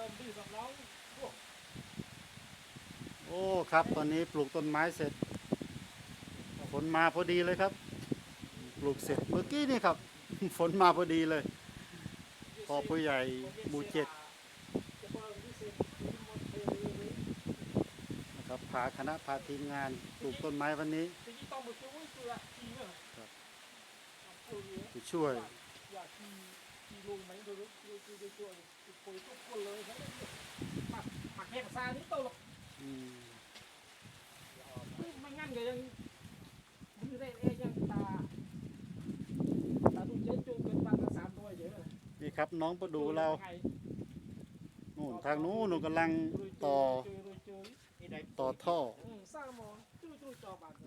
ดิมที่สำเราโอ้โอ้ครับ ตอนนี้ปลูกต้นไม้เสร็จฝนมาพอดีเลยครับ ปลูกเสร็จเมื่อกี้นี่ครับ ฝนมาพอดีเลย พอผู้ใหญ่หมู่เจ็ดนะครับพาคณะพาทีมงานปลูกต้นไม้วันนี้ผู้ช่วย ตัวจริงเหรอครับเอาตัวเนี้ยไปช่วยองไหมดูดูดูดูดูช่วยทุกคนเลยครับหมักหมักแห้งซานี่โตหรอกอืมไม่งั้นก็ยังมือได้เองยังตาตาดูเจ๊จูเป็นบางกระสามตัวเยอะเลยนี่ครับน้องประดูเรานู่นทางนู้นหนูกำลังต่อต่อท่อ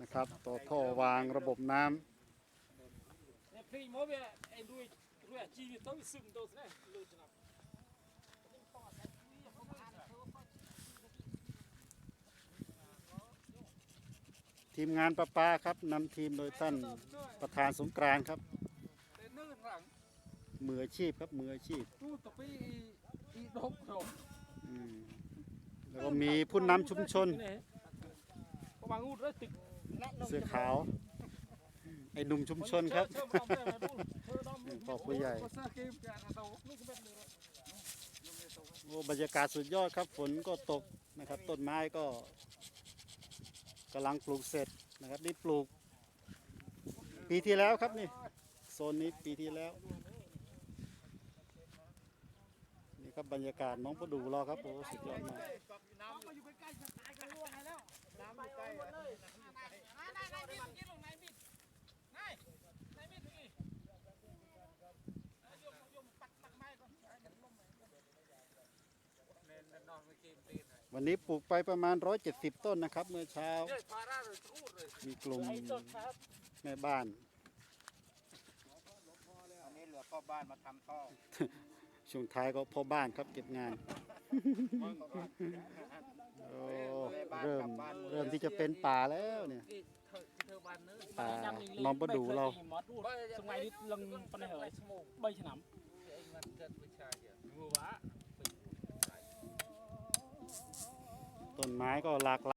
นะครับ ต่อท่อวางระบบน้ำ เนี่ยพรีโมเวียไอ้ด้วยด้วยจีนต้องซึมโดสเนี่ยเลยจังทีมงานประปาครับนำทีมโดยท่านประธานสงกรานต์ครับแต่นื่นหลังมืออาชีพครับมืออาชีพจูตะปีอีดกดกอืมแล้วก็มีผู้นำชุมชนบางอูดเลยติดเสื้อขาว ไอ้หนุ่มชุมชนครับพ่ ผู้ใหญ่ โอ้บรรยากาศสุดยอดครับ ฝนก็ตกนะครับ ต้นไม้ก็กำลังปลูกเสร็จนะครับ นี่ปลูก ปีที่แล้วครับนี่ โซนนี้ปีที่แล้ว นี่ครับบรรยากาศน้องประดูรอครับ โอ้สุดยอดมาก น้ำมาอยู่ใกล้ๆจะตายกันล่วงแล้วน้ำไปหมดเลยนายนายนายมิดกินลงนายมิดนายนายมิดนี่ยมยมปัดปัดไม้ก่อน วันนี้ปลูกไปประมาณ 170 ต้นนะครับ เมื่อเช้าเนี่ยพาราเลยทูดเลยมีกลุ่มไอ้ต้นครับแม่บ้านอันนี้เหลือพ่อบ้านมาทำท่อช่วงท้ายก็พ่อบ้านครับเก็บงาน โอ้เริ่มเริ่มที่จะเป็นป่าแล้วเนี่ยที่เธอที่เธอบ้านเนื้อป่าน้องประดูเรามอดรูดสมัยนี้ลังปนเหยใบฉนา ต้นไม้ก็หลากหลาย